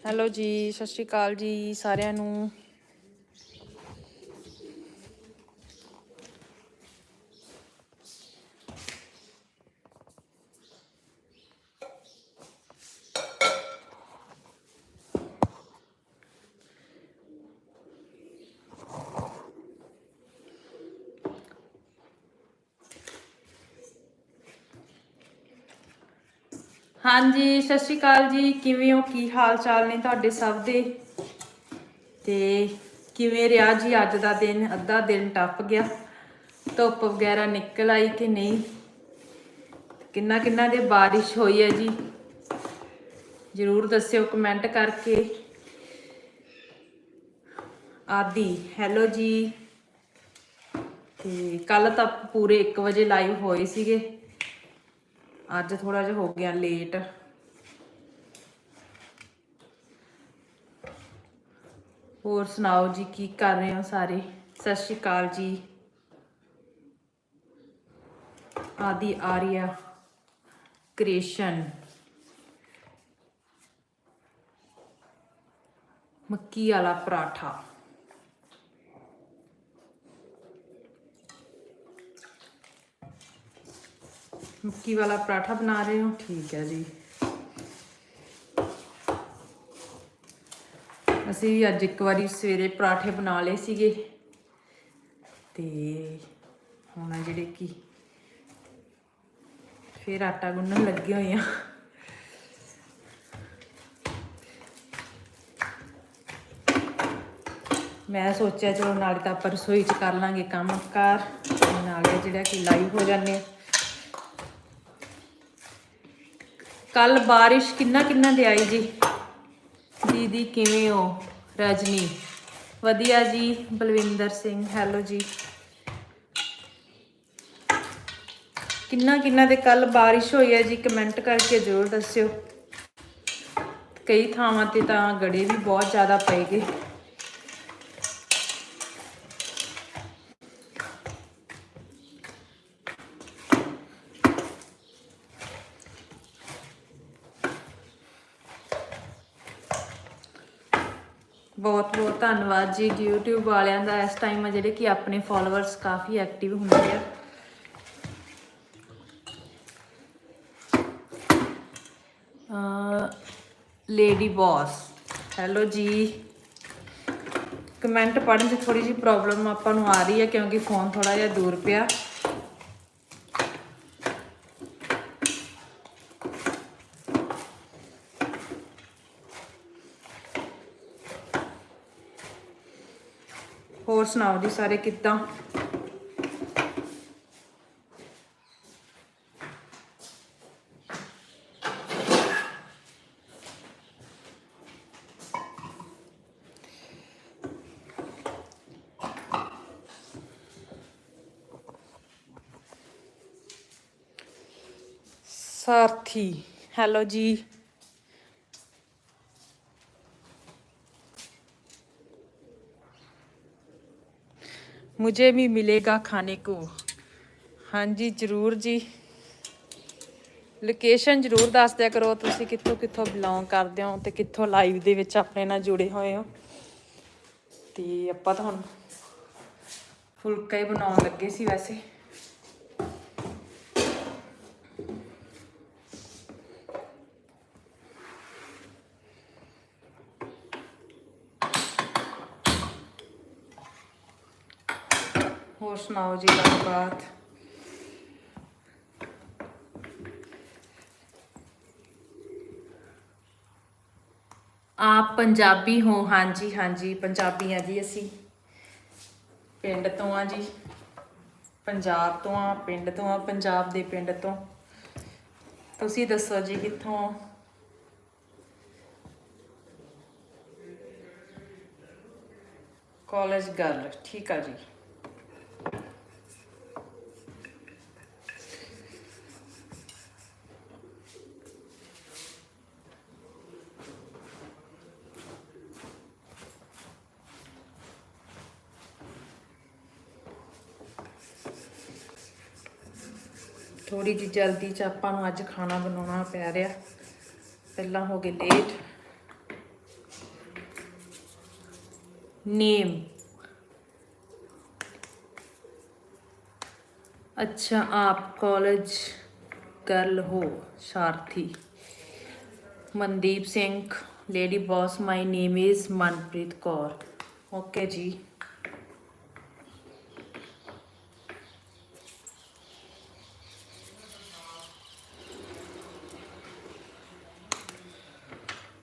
Hello ਜੀ ਸਤਿ ਸ਼੍ਰੀ ਅਕਾਲ ਜੀ ਸਾਰਿਆਂ ਨੂੰ। ਹਾਂਜੀ, ਸਤਿ ਸ਼੍ਰੀ ਅਕਾਲ ਜੀ। ਕਿਵੇਂ ਹੋ? ਕੀ ਹਾਲ ਚਾਲ ਨੇ ਤੁਹਾਡੇ ਸਭ ਦੇ? ਤੇ ਕਿਵੇਂ ਰਿਹਾ ਜੀ ਅੱਜ ਦਾ ਦਿਨ? ਅੱਧਾ ਦਿਨ ਟੱਪ ਗਿਆ। ਧੁੱਪ ਵਗੈਰਾ ਨਿਕਲ ਆਈ ਕਿ ਨਹੀਂ? ਕਿੰਨਾ ਕਿੰਨਾ ਦੇ ਬਾਰਿਸ਼ ਹੋਈ ਹੈ ਜੀ? ਜਰੂਰ ਦੱਸਿਓ ਕਮੈਂਟ ਕਰਕੇ। ਆਦੀ, ਹੈਲੋ ਜੀ। ਤੇ ਕੱਲ ਤਾਂ ਪੂਰੇ 1 ਵਜੇ ਲਾਈਵ ਹੋਏ ਸੀਗੇ। ਅੱਜ ਥੋੜਾ ਜਿਹਾ ਹੋ ਗਿਆ ਲੇਟ ਹੋਰ ਸੁਣਾਓ ਜੀ, ਕੀ ਕਰ ਰਹੇ ਹੋ ਸਾਰੇ? ਸਤਿ ਸ਼੍ਰੀ ਅਕਾਲ ਜੀ। ਆਦੀ ਆਰੀਆ ਕ੍ਰਿਸ਼ਨ ਮੱਕੀ ਵਾਲਾ ਪਰਾਠਾ। ਮੱਕੀ ਵਾਲਾ ਪਰਾਠਾ ਬਣਾ ਰਹੇ ਹੋ? ਠੀਕ ਹੈ ਜੀ। ਅਸੀਂ ਅੱਜ ਇੱਕ ਵਾਰੀ ਸਵੇਰੇ ਪਰਾਠੇ ਬਣਾ ਲਏ ਸੀਗੇ। ਤੇ ਹੁਣ ਆ ਜਿਹੜੇ ਕੀ ਫਿਰ ਆਟਾ ਗੁੰਨਣ ਲੱਗੇ ਹੋਏ ਆ। ਮੈਂ ਸੋਚਿਆ ਚਲੋ ਨਾਲੇ ਤਾਂ ਆਪਾਂ ਰਸੋਈ 'ਚ ਕਰ ਲਾਂਗੇ ਕੰਮ ਕਾਰ ਨਾਲੇ ਜਿਹੜਾ ਕਿ ਲਾਈਵ ਹੋ ਜਾਂਦੇ ਆ। ਕੱਲ ਬਾਰਿਸ਼ ਕਿੰਨਾ ਕਿੰਨਾ ਦੇ ਆਈ ਜੀ? ਦੀਦੀ ਕਿਵੇਂ ਹੋ? ਰਜਨੀ? ਵਧੀਆ ਜੀ, ਬਲਵਿੰਦਰ ਸਿੰਘ, ਹੈਲੋ ਜੀ। ਕਿੰਨਾ ਕਿੰਨਾ ਦੇ ਕੱਲ ਬਾਰਿਸ਼ ਹੋਈ ਹੈ ਜੀ? ਕਮੈਂਟ ਕਰਕੇ ਜ਼ਰੂਰ ਦੱਸਿਓ। ਕਈ ਥਾਵਾਂ ਤੇ ਤਾਂ ਗੜੇ ਵੀ ਬਹੁਤ ਜ਼ਿਆਦਾ ਪਏ ਬਹੁਤ ਬਹੁਤ ਧੰਨਵਾਦ ਜੀ YouTube ਵਾਲਿਆਂ ਦਾ। ਇਸ ਟਾਈਮ ਆ ਜਿਹੜੇ ਕਿ ਆਪਣੇ ਫਾਲੋਅਰਸ ਕਾਫੀ ਐਕਟਿਵ ਹੁੰਦੇ ਆ। ਲੇਡੀ ਬੌਸ ਹੈਲੋ ਜੀ। ਕਮੈਂਟ ਪੜ੍ਹਨ 'ਚ ਥੋੜੀ ਜਿਹੀ ਪ੍ਰੋਬਲਮ ਆਪਾਂ ਨੂੰ ਆ ਰਹੀ ਹੈ ਕਿਉਂਕਿ ਫੋਨ ਥੋੜਾ ਜਿਹਾ ਦੂਰ ਪਿਆ। ਹੋਰ ਸੁਣਾਓ ਜੀ ਸਾਰੇ ਕਿੱਦਾਂ? ਸਾਰਥੀ ਹੈਲੋ ਜੀ। मुझे भी मिलेगा खाने को ਹਾਂਜੀ ਜਰੂਰ ਜੀ ਲੋਕੇਸ਼ਨ ਜਰੂਰ ਦੱਸ ਦਿਆ ਕਰੋ ਤੁਸੀਂ ਕਿੱਥੋਂ ਕਿੱਥੋਂ ਬਿਲੋਂਗ ਕਰਦੇ ਹੋ ਤੇ ਕਿੱਥੋਂ ਲਾਈਵ ਦੇ ਵਿੱਚ ਆਪਣੇ ਨਾਲ ਜੁੜੇ ਹੋਏ ਹੋ ਤੇ ਆਪਾਂ ਤਾਂ ਹੁਣ ਫੁਲਕਾ ਹੀ ਬਣਾਉਣ ਲੱਗੇ ਸੀ ਵੈਸੇ ਸੁਣਾਓ ਜੀ ਗੱਲਬਾਤ ਆਪ ਪੰਜਾਬੀ ਹੋ, ਹਾਂਜੀ ਹਾਂਜੀ ਪੰਜਾਬੀ ਆ ਜੀ ਅਸੀਂ। ਪਿੰਡ ਤੋਂ ਆ ਜੀ। ਪੰਜਾਬ ਤੋਂ ਆ, ਪਿੰਡ ਤੋਂ ਆ, ਪੰਜਾਬ ਦੇ ਪਿੰਡ ਤੋਂ। ਤੁਸੀਂ ਦੱਸੋ ਜੀ ਕਿੱਥੋਂ ਕਾਲਜ ਗਰਲ ਠੀਕ ਆ ਜੀ। ਥੋੜੀ ਜਿਹੀ ਜਲਦੀ ਚ ਆਪਾਂ ਨੂੰ ਅੱਜ ਖਾਣਾ ਬਣਾਉਣਾ ਪੈ ਰਿਹਾ ਪਹਿਲਾਂ ਹੋ ਗਏ ਲੇਟ नेम अच्छा आप कॉलेज गर्ल हो सारथी Mandeep Singh lady boss my name is Manpreet Kaur okay ਜੀ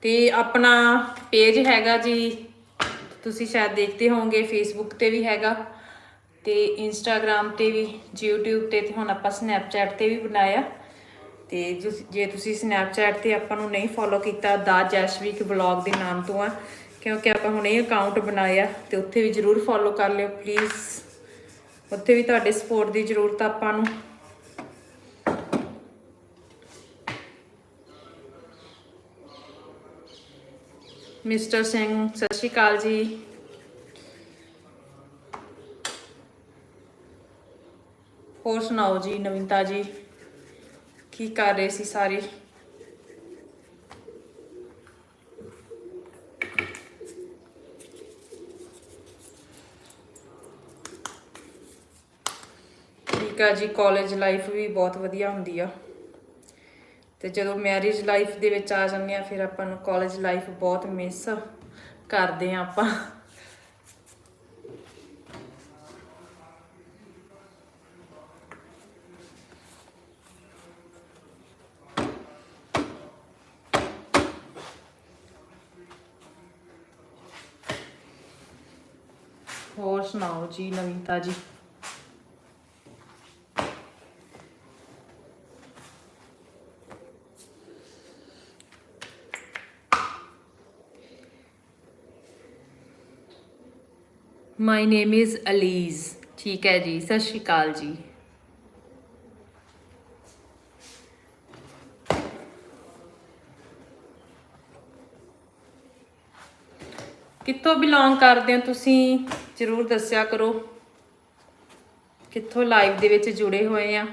ਤੇ ਆਪਣਾ ਪੇਜ ਹੈਗਾ ਜੀ, ਤੁਸੀਂ ਸ਼ਾਇਦ ਦੇਖਦੇ ਹੋਵੋਗੇ ਫੇਸਬੁੱਕ ਤੇ ਵੀ ਹੈਗਾ ਤੇ ਇੰਸਟਾਗ੍ਰam ਤੇ ਵੀ, YouTube ਤੇ ਤੇ ਹੁਣ ਆਪਾਂ ਸਨੈਪਚੈਟ ਤੇ ਵੀ ਬਣਾਇਆ ਤੇ ਜੇ ਤੁਸੀਂ ਸਨੈਪਚੈਟ ਤੇ ਆਪਾਂ ਨੂੰ ਨਹੀਂ ਫੋਲੋ ਕੀਤਾ ਦਾ ਜੈਸ਼ਵੀਕ ਵਲੌਗ ਦੇ ਨਾਮ ਤੋਂ ਆ, ਕਿਉਂਕਿ ਆਪਾਂ ਹੁਣ ਇਹ ਅਕਾਊਂਟ ਬਣਾਇਆ ਤੇ ਉੱਥੇ ਵੀ ਜਰੂਰ ਫੋਲੋ ਕਰ ਲਿਓ ਪਲੀਜ਼ ਉੱਥੇ ਵੀ ਤੁਹਾਡੇ ਸਪੋਰਟ ਦੀ ਜ਼ਰੂਰਤ ਆਪਾਂ ਨੂੰ। ਮਿਸਟਰ ਸਿੰਘ, ਸਤਿ ਸ਼੍ਰੀ ਅਕਾਲ ਜੀ। ਹੋਰ ਸੁਣਾਓ ਜੀ ਨਵੀਨਤਾ ਜੀ, ਕੀ ਕਰ ਰਹੇ ਸੀ ਸਾਰੇ? ਠੀਕ ਆ ਜੀ ਕਾਲਜ ਲਾਈਫ ਵੀ ਬਹੁਤ ਵਧੀਆ ਹੁੰਦੀ ਆ। ਤੇ ਜਦੋਂ ਮੈਰਿਜ ਲਾਈਫ ਦੇ ਵਿੱਚ ਆ ਜਾਂਦੇ ਆ ਫਿਰ ਆਪਾਂ ਨੂੰ ਕਾਲਜ ਲਾਈਫ ਬਹੁਤ ਮਿਸ ਕਰਦੇ ਆ ਆਪਾਂ। ਹੋਰ ਸੁਣਾਓ ਜੀ ਨਵੀਨਤਾ ਜੀ? ਮਾਈ ਨੇਮ ਇਜ਼ ਅਲੀਜ਼ ਠੀਕ ਹੈ ਜੀ, ਸਤਿ ਸ਼੍ਰੀ ਅਕਾਲ ਜੀ। ਕਿੱਥੋਂ ਬਿਲੋਂਗ ਕਰਦੇ ਹੋ ਤੁਸੀਂ? ਜਰੂਰ ਦੱਸਿਆ ਕਰੋ। ਕਿੱਥੋਂ ਲਾਈਵ ਦੇ ਵਿੱਚ ਜੁੜੇ ਹੋਏ ਆ?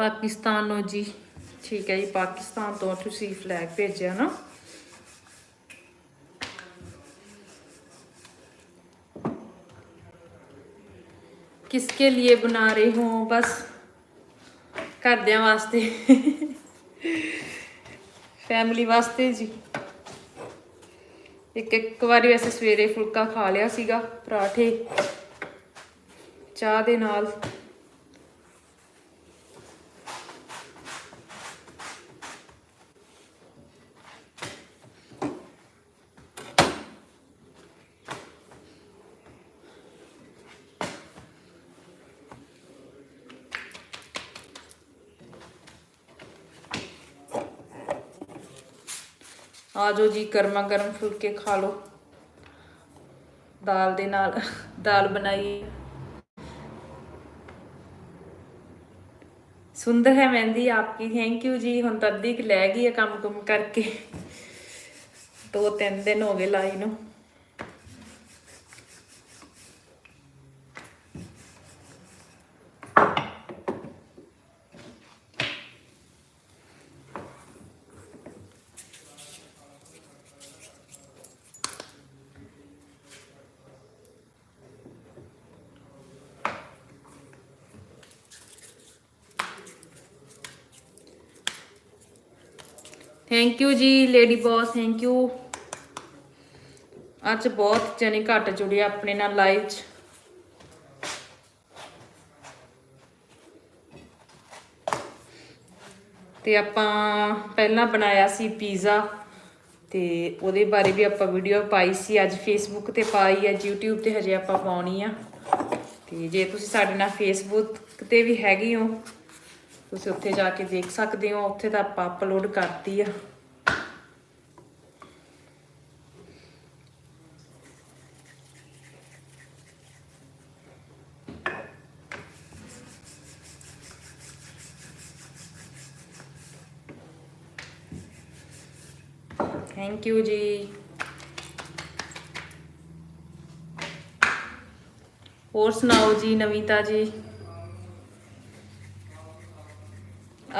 ਪਾਕਿਸਤਾਨੋਂ ਜੀ। ਠੀਕ ਹੈ ਜੀ, ਪਾਕਿਸਤਾਨ ਤੋਂ ਤੁਸੀਂ ਫਲੈਗ ਭੇਜਿਆ ਨਾ। ਕਿਸਕੇ लिए ਬਣਾ ਰਹੇ ਹੋ? ਬਸ ਘਰਦਿਆਂ ਵਾਸਤੇ। ਫੈਮਿਲੀ ਵਾਸਤੇ ਜੀ। ਇੱਕ ਇੱਕ ਵਾਰੀ ਵੈਸੇ ਸਵੇਰੇ ਫੁਲਕਾ ਖਾ ਲਿਆ ਸੀਗਾ, ਪਰਾਠੇ। ਚਾਹ ਦੇ ਨਾਲ। ਆ ਜਾਓ ਜੀ, ਗਰਮਾ ਗਰਮ ਫੁਲਕੇ ਖਾ ਲਓ। ਦਾਲ ਦੇ ਨਾਲ, ਦਾਲ ਬਣਾਈ। ਸੁੰਦਰ ਹੈ ਮਹਿੰਦੀ ਆਪਕੀ ਥੈਂਕ ਯੂ ਜੀ। ਹੁਣ ਤਾਂ ਅੱਧੀ ਲੈ ਗਈ ਹੈ ਕੰਮ ਕੁਮ ਕਰਕੇ। ਦੋ ਤਿੰਨ ਦਿਨ ਹੋ ਗਏ ਲਾਈ ਨੂੰ। ਥੈਂਕ ਯੂ ਜੀ ਲੇਡੀ ਬੌਸ ਥੈਂਕ ਯੂ ਅੱਜ ਬਹੁਤ ਜਣੇ ਘੱਟ ਜੁੜੇ ਆ ਆਪਣੇ ਨਾਲ ਲਾਈਵ 'ਚ। ਤੇ ਆਪਾਂ ਪਹਿਲਾਂ ਬਣਾਇਆ ਸੀ ਪੀਜ਼ਾ ਤੇ ਉਹਦੇ ਬਾਰੇ ਵੀ ਆਪਾਂ ਵੀਡੀਓ ਪਾਈ ਸੀ। ਅੱਜ ਫੇਸਬੁੱਕ ਤੇ ਪਾਈ ਹੈ YouTube ਤੇ ਹਜੇ ਆਪਾਂ ਪਾਉਣੀ ਆ। ਤੇ ਜੇ ਤੁਸੀਂ ਸਾਡੇ ਨਾਲ ਫੇਸਬੁੱਕ ਤੇ ਵੀ ਹੈਗੇ ਹੋ ਤੁਸੀਂ ਉੱਥੇ ਜਾ ਕੇ ਦੇਖ ਸਕਦੇ ਹੋ, ਉੱਥੇ ਤਾਂ ਆਪਾਂ ਅਪਲੋਡ ਕਰਤੀ ਆ। ਥੈਂਕ ਯੂ ਜੀ। ਹੋਰ ਸੁਣਾਓ ਜੀ, ਨਵੀਤਾ ਜੀ?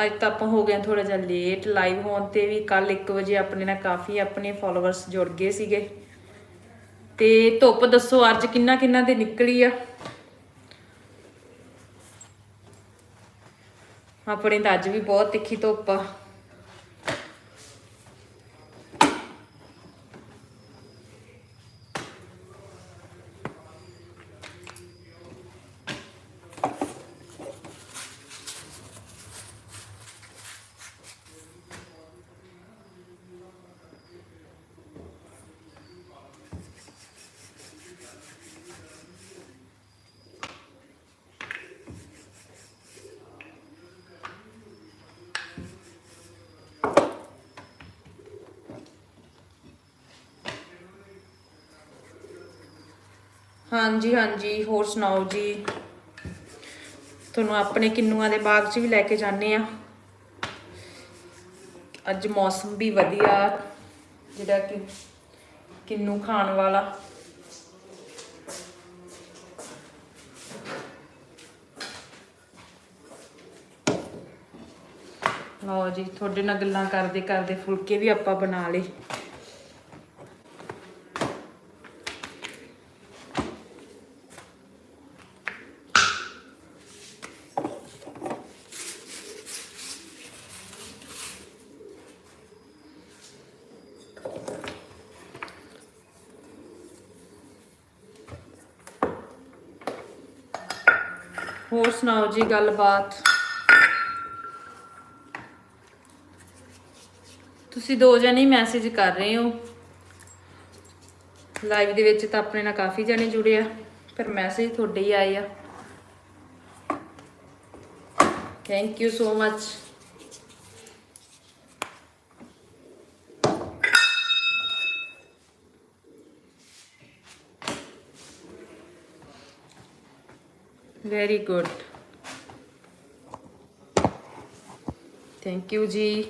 ਅੱਜ ਤਾਂ ਆਪਾਂ ਹੋ ਗਏ ਥੋੜਾ ਜਿਹਾ ਲੇਟ ਲਾਈਵ ਹੋਣ ਤੇ ਵੀ ਕੱਲ 1 ਵਜੇ ਆਪਣੇ ਨਾਲ ਕਾਫੀ ਆਪਣੇ ਫਾਲੋਅਰਸ ਜੁੜ ਗਏ ਸੀਗੇ। ਤੇ ਧੁੱਪ ਦੱਸੋ, ਅੱਜ ਕਿੰਨਾ ਕਿੰਨਾ ਦੇ ਨਿਕਲੀ ਆ? ਆਪਣੇ ਤਾਂ ਅੱਜ ਵੀ ਬਹੁਤ ਤਿੱਖੀ ਧੁੱਪ ਆ। ਹਾਂਜੀ ਹਾਂਜੀ, ਹੋਰ ਸੁਣਾਓ ਜੀ? ਤੁਹਾਨੂੰ ਆਪਣੇ ਕਿੰਨੂਆਂ ਦੇ ਬਾਗ 'ਚ ਵੀ ਲੈ ਕੇ ਜਾਂਦੇ ਆ। ਅੱਜ ਮੌਸਮ ਵੀ ਵਧੀਆ, ਜਿਹੜਾ ਕਿ ਕਿੰਨੂ ਖਾਣ ਵਾਲਾ। ਲਓ ਜੀ, ਤੁਹਾਡੇ ਨਾਲ ਗੱਲਾਂ ਕਰਦੇ ਕਰਦੇ ਫੁਲਕੇ ਵੀ ਆਪਾਂ ਬਣਾ ਲਏ ਹੋਰ ਸੁਣਾਓ ਜੀ ਗੱਲਬਾਤ। ਤੁਸੀਂ ਦੋ ਜਣੇ ਮੈਸੇਜ ਕਰ ਰਹੇ ਹੋ। ਲਾਈਵ ਦੇ ਵਿੱਚ ਤਾਂ ਆਪਣੇ ਨਾਲ ਕਾਫੀ ਜਣੇ ਜੁੜੇ ਆ, ਪਰ ਮੈਸੇਜ ਤੁਹਾਡੇ ਹੀ ਆਏ ਆ। Thank you so much very good thank you ਜੀ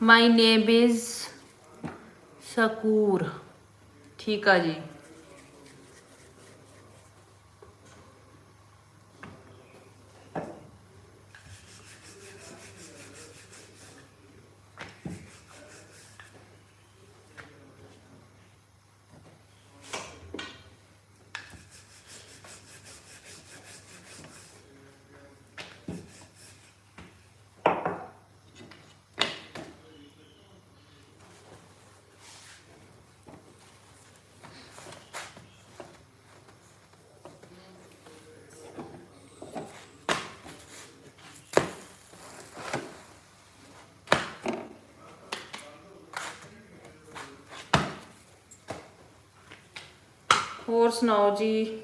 ਮਾਈ ਨੇਮ ਇਜ਼ ਸਕੂਰ ਠੀਕ ਆ ਜੀ। ਹੋਰ ਸੁਣਾਓ ਜੀ?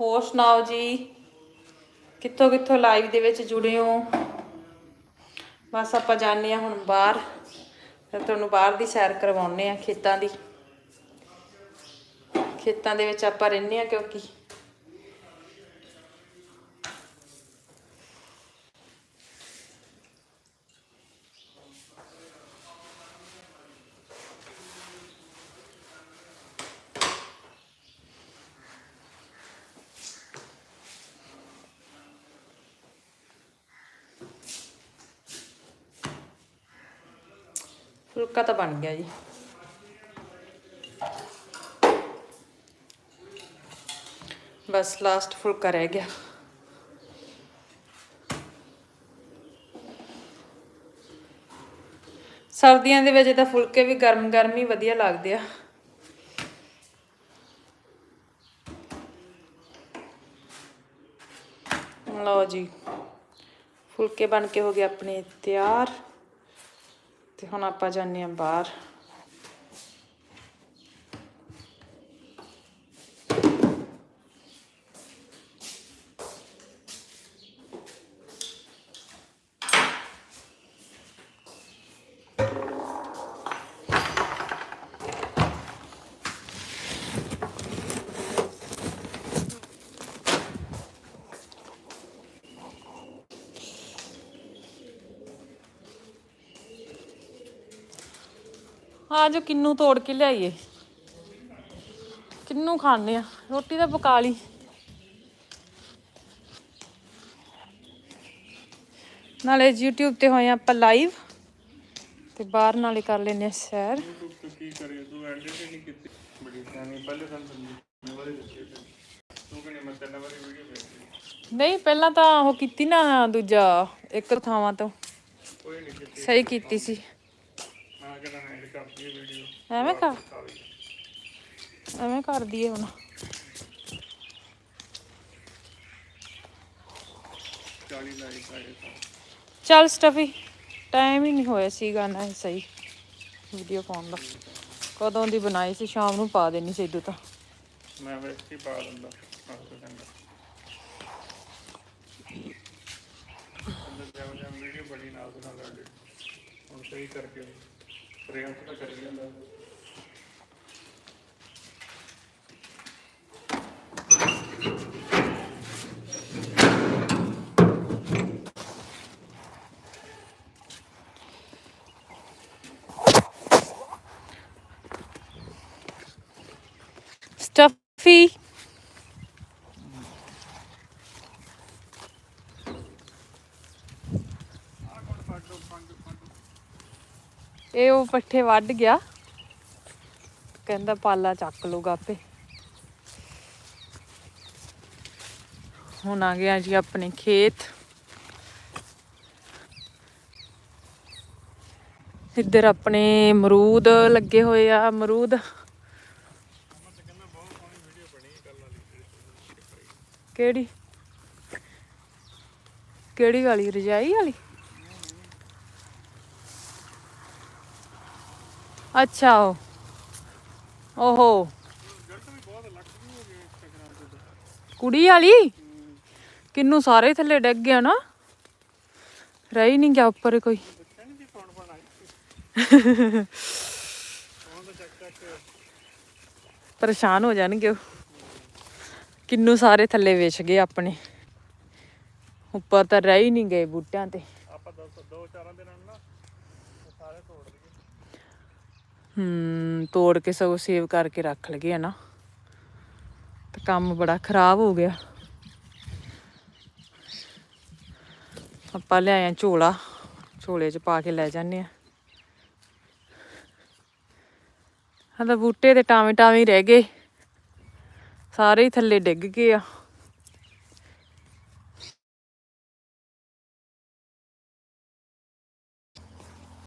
ਹੋਰ ਸੁਣਾਓ ਜੀ। ਕਿੱਥੋਂ ਕਿੱਥੋਂ ਲਾਈਵ ਦੇ ਵਿੱਚ ਜੁੜੇ ਹੋ? ਬਸ ਆਪਾਂ ਜਾਣੇ ਆ ਹੁਣ ਬਾਹਰ। ਫਿਰ ਤੁਹਾਨੂੰ ਬਾਹਰ ਦੀ ਸੈਰ ਕਰਵਾਉਣੇ ਆ ਖੇਤਾਂ ਦੀ। ਖੇਤਾਂ ਦੇ ਵਿੱਚ ਆਪਾਂ ਰਹਿੰਦੇ ਆ ਕਿਉਂਕਿ ਫੁਲਕਾ ਤਾਂ ਬਣ ਗਿਆ ਜੀ। ਬਸ ਲਾਸਟ ਫੁਲਕਾ ਰਹਿ ਗਿਆ। ਸਰਦੀਆਂ ਦੇ ਵਿੱਚ ਤਾਂ ਫੁਲਕੇ ਵੀ ਗਰਮ-ਗਰਮ ਹੀ ਵਧੀਆ ਲੱਗਦੇ ਆ। ਲਓ ਜੀ, ਫੁਲਕੇ ਬਣ ਕੇ ਹੋ ਗਏ ਆਪਣੇ ਤਿਆਰ। ਤੇ ਹੁਣ ਆਪਾਂ ਜਾਂਦੇ ਹਾਂ ਬਾਹਰ ਆ ਜੋ ਕਿੰਨੂ ਤੋੜ ਕੇ ਲਿਆਈਏ। ਕਿੰਨੂ ਖਾਣੇ ਆ? ਰੋਟੀ ਤਾਂ ਪਕਾ ਲਈ। ਨਾਲੇ YouTube ਤੇ ਹੋਏ ਆਪਾਂ ਲਾਈਵ ਤੇ ਬਾਹਰ ਨਾਲੇ ਕਰ ਲੈਨੇ ਆ ਸੈਰ। ਕੀ ਕਰੇ ਤੂੰ ਐਡਿਟ ਨਹੀਂ ਕੀਤੀ ਬੜੀ ਸਿਆਣੀ ਪਹਿਲੇ ਤਾਂ ਤੈਨੂੰ ਵਾਲੀ ਦਿੱਤੀ ਤੂੰ ਕਹਿੰਦੇ ਮੈਂ ਤਿੰਨ ਵਾਰੀ ਵੀਡੀਓ ਵੇਖੀ ਨਹੀਂ ਪਹਿਲਾਂ ਤਾਂ ਉਹ ਕੀਤੀ ਨਾ ਦੂਜਾ, ਇੱਕ ਥਾਵਾਂ ਤੋਂ। ਕੋਈ ਨਹੀਂ ਕੀਤੀ ਸਹੀ ਕੀਤੀ ਸੀ। ਮੈਂ ਕਹਿੰਦਾ ਕਰਦੀ ਵੀਡੀਓ ਐਵੇਂ ਕਰ। ਐਵੇਂ ਕਰ ਦਈਏ ਹੁਣ। 40 ਲਾਈਕ ਆਏ ਤਾਂ। ਚੱਲ ਸਟਫੀ ਟਾਈਮ ਹੀ ਨਹੀਂ ਹੋਇਆ ਸੀਗਾ ਨਾ ਸਹੀ ਵੀਡੀਓ ਪਾਉਣ ਦਾ। ਕਦੋਂ ਦੀ ਬਣਾਈ ਸੀ ਸ਼ਾਮ ਨੂੰ ਪਾ ਦੇਣੀ ਸੀ ਇਦੋਂ ਤਾਂ। ਮੈਂ ਵੈਸੇ ਹੀ ਪਾ ਦਿੰਦਾ ਬੜੀ ਨਾਲ ਦੇ ਨਾਲ ਹੁਣ ਸਹੀ ਕਰਕੇ। ਪ੍ਰੇਮ ਤਾਂ ਕਰੀ ਜਾਂਦਾ ਸਟਫੀ ਇਹ ਉਹ ਪੱਠੇ ਵੱਢ ਗਿਆ। ਕਹਿੰਦਾ ਪਾਲਾ ਚੱਕ ਲੂਗਾ ਆਪੇ ਹੁਣ ਆ ਗਿਆ ਜੀ ਆਪਣੇ ਖੇਤ। ਇੱਧਰ ਆਪਣੇ ਅਮਰੂਦ ਲੱਗੇ ਹੋਏ ਆ, ਅਮਰੂਦ। ਕਿਹੜੀ? ਕਿਹੜੀ ਵਾਲੀ, ਰਜਾਈ ਵਾਲੀ? ਅੱਛਾ। ਉਹ ਓਹੋ। ਕੁੜੀ ਵਾਲੀ? ਕਿੰਨੂ ਸਾਰੇ ਥੱਲੇ ਡਿੱਗ ਗਿਆ ਨਾ। ਰਹੀ ਨਹੀਂ ਗਿਆ ਉੱਪਰ ਕੋਈ। ਪਰੇਸ਼ਾਨ ਹੋ ਜਾਣਗੇ ਉਹ। ਕਿੰਨੂ ਸਾਰੇ ਥੱਲੇ ਵੇਚ ਗਏ ਆਪਣੇ। ਉੱਪਰ ਤਾਂ ਰਹਿ ਹੀ ਨਹੀਂ ਗਏ ਬੂਟਿਆਂ ਤੇ। ਆਪਾਂ ਦੋ ਚਾਰਾਂ ਦਿਨਾਂ ਨੂੰ ਨਾ ਇਹ ਸਾਰੇ ਤੋੜ ਦਈਏ ਹੂੰ ਤੋੜ ਕੇ ਸਗੋਂ ਸੇਵ ਕਰਕੇ ਰੱਖ ਲਗੇ ਨਾ। ਤੇ ਕੰਮ ਬੜਾ ਖਰਾਬ ਹੋ ਗਿਆ। ਆਪਾਂ ਲਿਆਏ ਝੋਲਾ, ਝੋਲੇ 'ਚ ਪਾ ਕੇ ਲੈ ਜਾਂਦੇ ਆ। ਹਾਂ ਤਾਂ ਬੂਟੇ ਦੇ ਟਾਵੇਂ ਟਾਵੇਂ ਰਹਿ ਗਏ। ਸਾਰੇ ਹੀ ਥੱਲੇ ਡਿੱਗ ਗਏ ਆ।